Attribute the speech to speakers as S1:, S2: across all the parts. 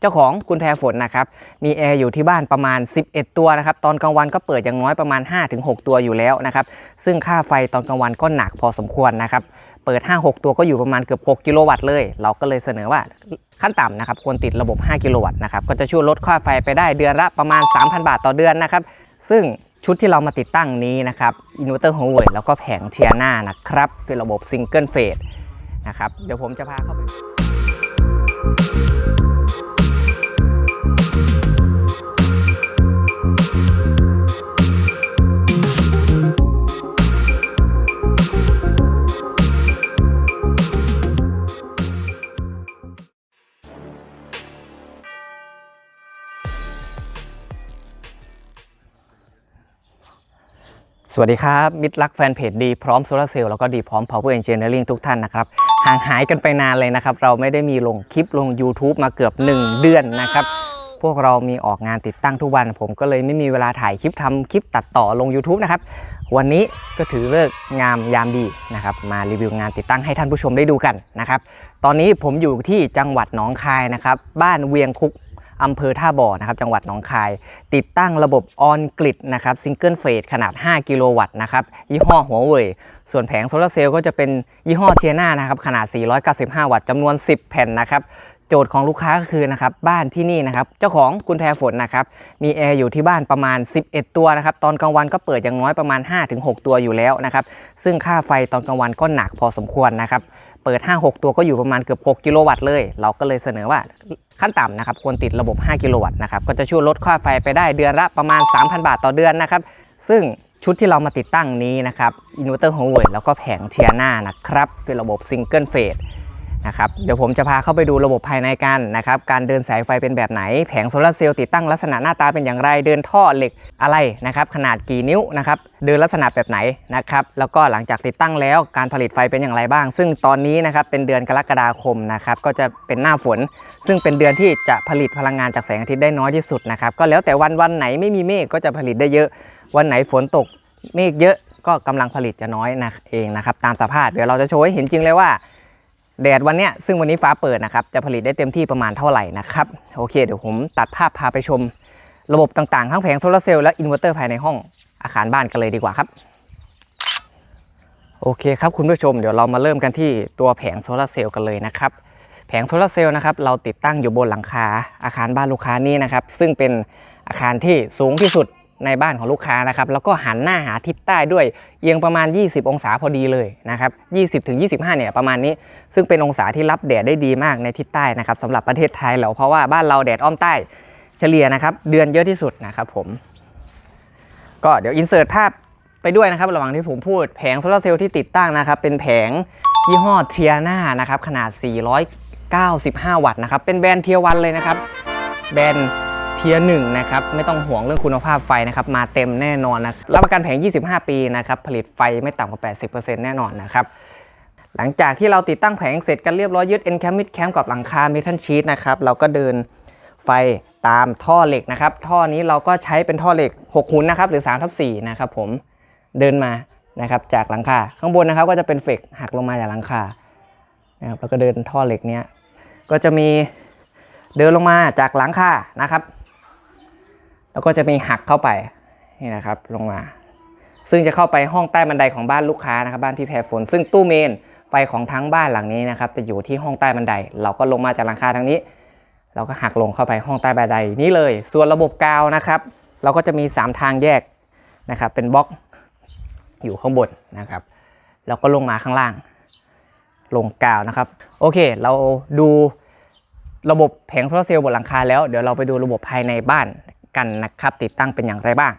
S1: เจ้าของคุณแพรฝนนะครับ มีแอร์อยู่ที่บ้านประมาณ 11 ตัวนะครับ ตอนกลางวันก็เปิดอย่างน้อยประมาณ 5-6 ตัวอยู่แล้วนะครับ ซึ่งค่าไฟตอนกลางวันก็หนักพอสมควรนะครับ เปิด 5-6 ตัวก็อยู่ประมาณเกือบ 6 กิโลวัตต์เลย เราก็เลยเสนอว่าขั้นต่ำนะครับควรติดระบบ 5 กิโลวัตต์นะครับ ก็จะช่วยลดค่าไฟไปได้เดือนละประมาณ 3,000 บาทต่อเดือนนะครับ ซึ่งชุดที่เรามาติดตั้งนี้นะครับ อินเวอร์เตอร์หัวเว่ยแล้วก็แผงเทียนานะครับเป็นระบบซิงเกิลเฟสนะครับ เดี๋ยวผมจะพาเข้าไป วัสดีครับ มิตรรักแฟนเพจดีพร้อมโซลาร์เซลล์แล้วก็ดีพร้อม Power Engineering ทุกท่านนะครับ ห่างหายกันไปนานเลยนะครับ เราไม่ได้มีลงคลิปลง YouTube มาเกือบ 1 เดือนนะครับ พวกเรามีออกงานติดตั้งทุกวัน ผมก็เลยไม่มีเวลาถ่ายคลิปทำคลิปตัดต่อลง YouTube นะครับ วันนี้ก็ถือเลิกงามยามดีนะครับ มารีวิวงานติดตั้งให้ท่านผู้ชมได้ดูกันนะครับ ตอนนี้ผมอยู่ที่จังหวัดหนองคายนะครับ บ้านเวียงคุก อำเภอท่าบ่อนะครับจังหวัดหนองคาย ติดตั้งระบบออนกริดนะครับซิงเกิลเฟสขนาด 5 กิโลวัตต์นะครับยี่ห้อหัวเว่ยส่วนแผงโซลาเซลล์ก็จะเป็นยี่ห้อเทียนานะครับขนาด 495 วัตต์จำนวน 10 แผ่นนะครับโจทย์ของลูกค้าก็คือนะครับบ้านที่นี่นะครับเจ้าของคุณแพรฝนนะครับมีแอร์อยู่ที่บ้านประมาณ 11 ตัวนะครับตอนกลางวันก็เปิดอย่างน้อยประมาณ 5-6 ตัวอยู่แล้วนะครับซึ่งค่าไฟตอนกลางวันก็หนักพอสมควรนะครับเปิด 5-6 ตัวก็อยู่ประมาณเกือบ 6 กิโลวัตต์เลย เราก็เลยเสนอว่า ขั้นต่ำนะครับควรติดระบบ 5 กิโลวัตต์นะครับก็จะช่วยลดค่าไฟไปได้เดือนละประมาณ 3,000 บาทต่อเดือนนะครับซึ่งชุดที่เรามาติดตั้งนี้นะครับอินเวอร์เตอร์หัวเว่ยแล้วก็แผงเทียนานะครับเป็นระบบซิงเกิลเฟส นะครับเดี๋ยวผมจะพาเข้าไปดูระบบภายในกันนะครับการเดินสายไฟเป็นแบบไหน แผงโซลาร์เซลล์ติดตั้งลักษณะหน้าตาเป็นอย่างไร เดินท่อเหล็กอะไรนะครับขนาดกี่นิ้วนะครับเดินลักษณะแบบไหนนะครับแล้วก็หลังจากติดตั้งแล้วการผลิตไฟเป็นอย่างไรบ้าง ซึ่งตอนนี้นะครับเป็นเดือนกรกฎาคมนะครับก็จะเป็นหน้าฝน ซึ่งเป็นเดือนที่จะผลิตพลังงานจากแสงอาทิตย์ได้น้อยที่สุดนะครับก็แล้วแต่วันวันไหนไม่มีเมฆก็จะผลิตได้เยอะ วันไหนฝนตกเมฆเยอะก็กำลังผลิตจะน้อยนะเองนะครับตามสภาพเดี๋ยวเราจะโชว์ให้เห็นจริงเลยว่า แดดวันเนี้ยซึ่งวันนี้ฟ้าเปิดนะครับจะผลิตได้เต็มที่ประมาณเท่าไหร่นะครับโอเคเดี๋ยวผมตัดภาพพาไปชม ระบบต่างๆ ทั้งแผงโซลาร์เซลล์และอินเวอร์เตอร์ภายในห้องอาคารบ้านกันเลยดีกว่าครับ โอเคครับคุณผู้ชมเดี๋ยวเรามาเริ่มกันที่ตัวแผงโซลาร์เซลล์กันเลยนะครับแผงโซลาร์เซลล์นะครับเราติดตั้งอยู่บนหลังคาอาคารบ้านลูกค้านี้นะครับซึ่งเป็นอาคารที่สูงที่สุด ในบ้านของลูกค้านะครับ แล้วก็หันหน้าหาทิศใต้ด้วยเอียงประมาณ 20 องศาพอดีเลยนะครับ 20ถึง25 เนี่ยประมาณนี้ ซึ่งเป็นองศาที่รับแดดได้ดีมากในทิศใต้นะครับสำหรับประเทศไทยเราเพราะว่าบ้านเราแดดอ้อมใต้เฉลี่ยนะครับ เดือนเยอะที่สุดนะครับผม ก็เดี๋ยวอินเสิร์ตภาพไปด้วยนะครับระหว่างที่ผมพูดแผงโซลาร์เซลล์ที่ติดตั้งนะครับเป็นแผงยี่ห้อเทียนานะครับขนาด 495 วัตต์นะครับเป็นแบรนด์เทียวันเลยนะครับแบรนด์ เทียหนึ่งนะครับไม่ต้องห่วงเรื่องคุณภาพไฟนะครับมาเต็มแน่นอนนะรับประกันแผง 25 ปีนะครับผลิตไฟไม่ต่ำกว่า 80%แน่นอนนะครับหลังจากที่เราติดตั้งแผงเสร็จกันเรียบร้อยยึด e n c a m มิดแคมกับหลังคาเมทัลชีตนะครับเราก็เดินไฟตามท่อเหล็กนะครับท่อนี้เราก็ใช้เป็นท่อเหล็ก6หุนนะครับหรือ3ทับ4นะครับผมเดินมานะครับจากหลังคาข้างบนนะครับก็จะเป็นเฟกหักลงมาจากหลังคานะครับแล้วก็เดินท่อเหล็กเนี้ยก็จะมีเดินลงมาจากหลังคานะครับ แล้วก็จะมีหักเข้าไปนี่นะครับลงมา ซึ่งจะเข้าไปห้องใต้บันไดของบ้านลูกค้านะครับบ้านพี่แพรฝน ซึ่งตู้เมนไฟของทั้งบ้านหลังนี้นะครับจะอยู่ที่ห้องใต้บันได เราก็ลงมาจากหลังคาทางนี้ เราก็หักลงเข้าไปห้องใต้บันไดนี้เลย ส่วนระบบกาวนะครับ เราก็จะมี 3 ทางแยกนะครับเป็นบล็อกอยู่ข้างบนนะครับ แล้วก็ลงมาข้างล่าง ลงกาวนะครับ โอเค เราดูระบบแผงโซลาร์เซลล์บนหลังคาแล้วเดี๋ยวเราไปดูระบบภายในบ้าน กันนะครับ ติดตั้งเป็นอย่างไรบ้าง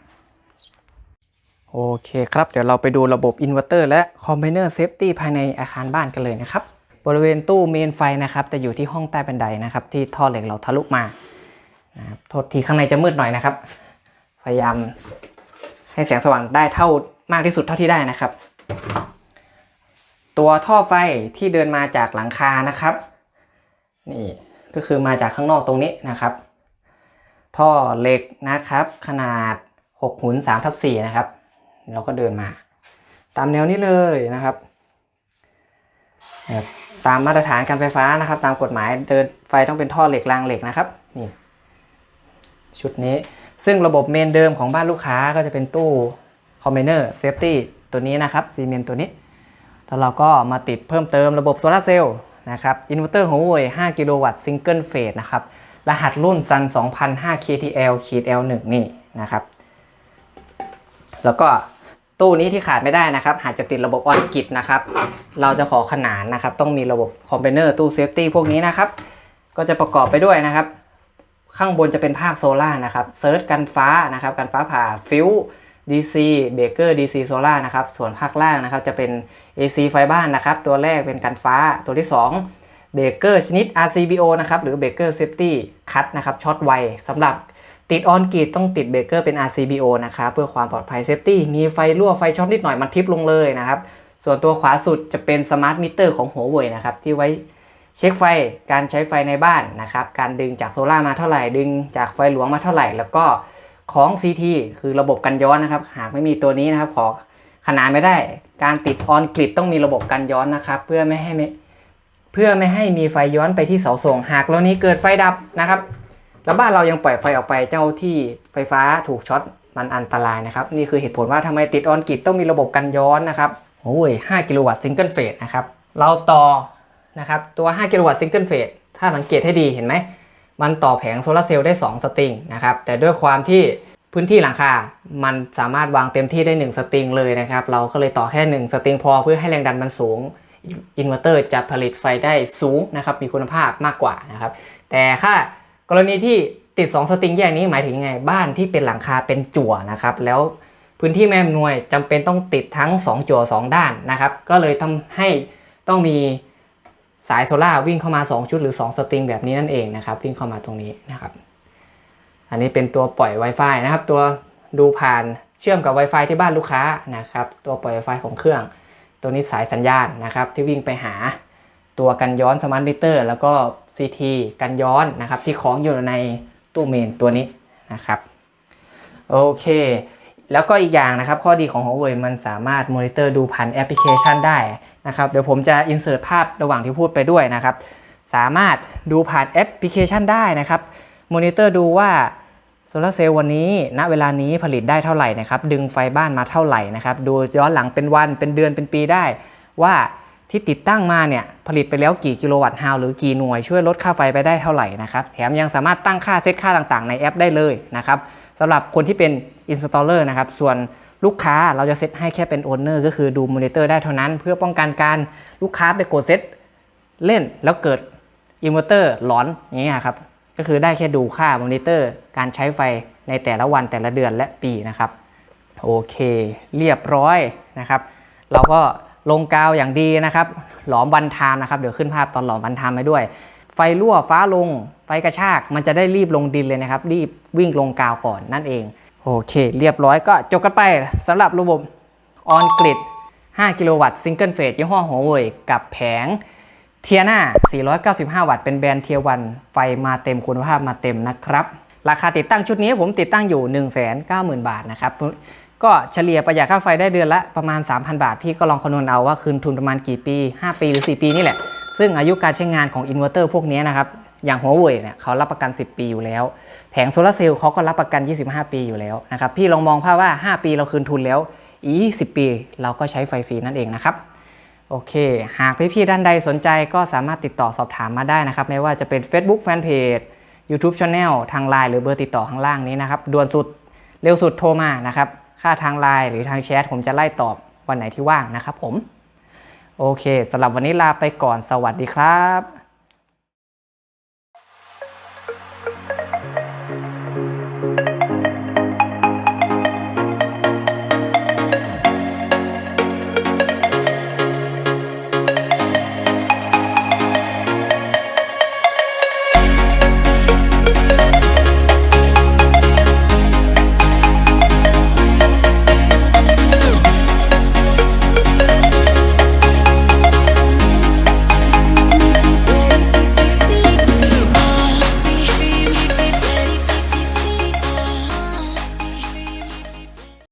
S1: โอเคครับ เดี๋ยวเราไปดูระบบอินเวอร์เตอร์และคอมไบเนอร์เซฟตี้ภายในอาคารบ้านกันเลยนะครับ บริเวณตู้เมนไฟนะครับจะอยู่ที่ห้องใต้บันไดนะครับ ที่ท่อเหล็กเราทะลุมานะครับโทษทีข้างในจะมืดหน่อยนะครับ พยายามให้แสงสว่างได้เท่ามากที่สุดเท่าที่ได้นะครับ ตัวท่อไฟที่เดินมาจากหลังคานะครับ นี่ก็คือมาจากข้างนอกตรงนี้นะครับ ท่อเหล็กนะครับ ขนาด6หุน3ทับ4นะครับ เราก็เดินมา ตามแนวนี้เลยนะครับ ตามมาตรฐานการไฟฟ้านะครับ ตามกฎหมายเดินไฟต้องเป็นท่อเหล็กรางเหล็กนะครับนี่ชุดนี้ซึ่งระบบเมนเดิมของบ้านลูกค้าก็จะเป็นตู้คอมเมเนอร์เซฟตี้ตัวนี้นะครับซีเมนตัวนี้ แล้วเราก็มาติดเพิ่มเติมระบบโซลาร์เซลล์นะครับอินเวอร์เตอร์หัวเว่ย5กิโลวัตต์ซิงเกิลเฟสนะครับ รหัสรุ่น Sun 2005 KTL L1 นี่นะครับ แล้วก็ตู้นี้ที่ขาดไม่ได้นะครับ หากจะติดระบบออนกิตนะครับ เราจะขอขนานนะครับ ต้องมีระบบคอมเ b เนอร์ตู้เซฟตี้พวกนี้นะครับ ก็จะประกอบไปด้วยนะครับ ข้างบนจะเป็นภาคโซล่านะครับเซิร์ชกันฟ้านะครับ กันฟ้าผ่าฟิว DC เบเกอร์ DC โซล่านะครับ ส่วนภาคล่างนะครับจะเป็น AC ไฟบ้านนะครับ ตัวแรกเป็นกันฟ้า ตัวที่ 2 เบเกอร์ชนิด RCBO นะครับหรือเบเกอร์เซฟตี้คัตนะครับช็อตไวสำหรับติดออนกรีดต้องติดเบเกอร์เป็น RCBO นะครับเพื่อความปลอดภัยเซฟตี้มีไฟรั่วไฟช็อตนิดหน่อยมันทิปลงเลยนะครับส่วนตัวขวาสุดจะเป็นสมาร์ทมิเตอร์ของหัวเว่ยนะครับที่ไว้เช็คไฟการใช้ไฟในบ้านนะครับการดึงจากโซล่ามาเท่าไหร่ดึงจากไฟหลวงมาเท่าไหร่ แล้วก็ของ CT คือระบบกันย้อนนะครับ หากไม่มีตัวนี้นะครับขอขนานไม่ได้ การติดออนกริดต้องมีระบบกันย้อนนะครับ เพื่อไม่ให้ เพื่อไม่ให้มีไฟย้อนไปที่เสาส่งหากแล้วนี้เกิดไฟดับนะครับแล้วบ้านเรายังปล่อยไฟออกไปเจ้าที่ไฟฟ้าถูกช็อตมันอันตรายนะครับ นี่คือเหตุผลว่าทำไมติดออนกริดต้องมีระบบกันย้อนนะครับโอ้ย5กิโลวัตต์ซิงเกิลเฟสนะครับเราต่อนะครับตัว 5 กิโลวัตต์ซิงเกิลเฟสถ้าสังเกตให้ดีเห็นไหม มันต่อแผงโซลาร์เซลล์ได้ 2 สตริงนะครับ แต่ด้วยความที่พื้นที่หลังคา มันสามารถวางเต็มที่ได้ 1 สตริงเลยนะครับ เราก็เลยต่อแค่ 1 สตริงพอเพื่อให้แรงดันมันสูง อินเวอร์เตอร์จะผลิตไฟได้สูงนะครับมีคุณภาพมากกว่านะครับแต่ถ้ากรณีที่ติด 2 สตริงแยกนี้หมายถึงยังไงบ้านที่เป็นหลังคาเป็นจั่วนะครับแล้วพื้นที่แม่อำนวยจำเป็นต้องติดทั้ง 2 จั่ว 2 ด้านนะครับก็เลยทำให้ต้องมีสายโซล่าร์วิ่งเข้ามา 2 ชุดหรือ 2 สตริงแบบนี้นั่นเองนะครับวิ่งเข้ามาตรงนี้นะครับอันนี้เป็นตัวปล่อย Wi-Fi นะครับ ตัวดูผ่านเชื่อมกับ Wi-Fi ที่บ้านลูกค้านะครับตัวปล่อย Wi-Fi ของเครื่อง ตัวนี้สายสัญญาณนะครับที่วิ่งไปหาตัวกันย้อนสมาร์ทมิเตอร์แล้วก็ CT กันย้อนนะครับที่คล้องอยู่ในตู้เมนตัวนี้นะครับโอเค แล้วก็อีกอย่างนะครับ ข้อดีของ Huawei มันสามารถมอนิเตอร์ดูผ่านแอปพลิเคชันได้นะครับเดี๋ยวผมจะอินเสิร์ตภาพระหว่างที่พูดไปด้วยนะครับ สามารถดูผ่านแอปพลิเคชันได้นะครับมอนิเตอร์ดูว่า โซลาร์เซลล์วันนี้ณเวลานี้ผลิตได้เท่าไหร่นะครับดึงไฟบ้านมาเท่าไหร่นะครับดูย้อนหลังเป็นวันเป็นเดือนเป็นปีได้ ว่าที่ติดตั้งมาเนี่ยผลิตไปแล้วกี่กิโลวัตต์ฮาวหรือกี่หน่วยช่วยลดค่าไฟไปได้เท่าไหร่นะครับแถมยังสามารถตั้งค่าเซตค่าต่างๆ ในแอปได้เลยนะครับสำหรับคนที่เป็น installer นะครับส่วนลูกค้าเราจะเซตให้แค่เป็น owner ก็คือดูมอนิเตอร์ได้เท่านั้น เพื่อป้องกันการลูกค้าไปกดเซตเล่นแล้วเกิดอินเวอร์เตอร์หลอนอย่างเงี้ยครับ ก็คือได้แค่ดูค่ามอนิเตอร์ การใช้ไฟในแต่ละวันแต่ละเดือนและปีนะครับโอเค เรียบร้อยนะครับ เราก็ลงกาวอย่างดีนะครับ หลอมวันทามนะครับเดี๋ยวขึ้นภาพตอนหลอมวันทามไปด้วย ไฟรั่วฟ้าลง ไฟกระชาก มันจะได้รีบลงดินเลยนะครับ รีบวิ่งลงกาวก่อนนั่นเอง โอเค เรียบร้อยก็จบกันไปสำหรับระบบออนกริด5 กิโลวัตต์ซิงเกิลเฟสยี่ห้อหัวเว่ยกับแผง เทียนา495 วัตต์ เป็นแบรนด์เทียวันไฟมาเต็มคุณภาพมาเต็มนะครับ ราคาติดตั้งชุดนี้ผมติดตั้งอยู่ 190,000 บาทนะครับ ก็เฉลี่ยประหยัดค่าไฟได้เดือนละประมาณ 3,000 บาท พี่ก็ลองคำนวณเอาว่าคืนทุนประมาณกี่ปี 5 ปีหรือ 4 ปีนี่แหละ ซึ่งอายุการใช้งานของอินเวอร์เตอร์พวกนี้นะครับ อย่างหัวเว่ยเนี่ยเขารับประกัน 10 ปีอยู่แล้ว แผงโซลาร์เซลล์เขาก็รับประกัน 25 ปีอยู่แล้วนะครับ พี่ลองมองภาพว่า 5 ปีเราคืนทุนแล้ว อีก10 ปี เราก็ใช้ไฟฟรีนั่นเองนะครับ โอเค หากพี่ๆด้านใดสนใจก็สามารถติดต่อสอบถามมาได้นะครับ ไม่ว่าจะเป็น Facebook Fanpage YouTube Channel ทาง Line หรือเบอร์ติดต่อข้างล่างนี้นะครับด่วนสุดเร็วสุดโทรมานะครับ ค่าทาง Line หรือทางแชทผมจะไล่ตอบวันไหนที่ว่างนะครับผม โอเคสำหรับวันนี้ลาไปก่อนสวัสดีครับ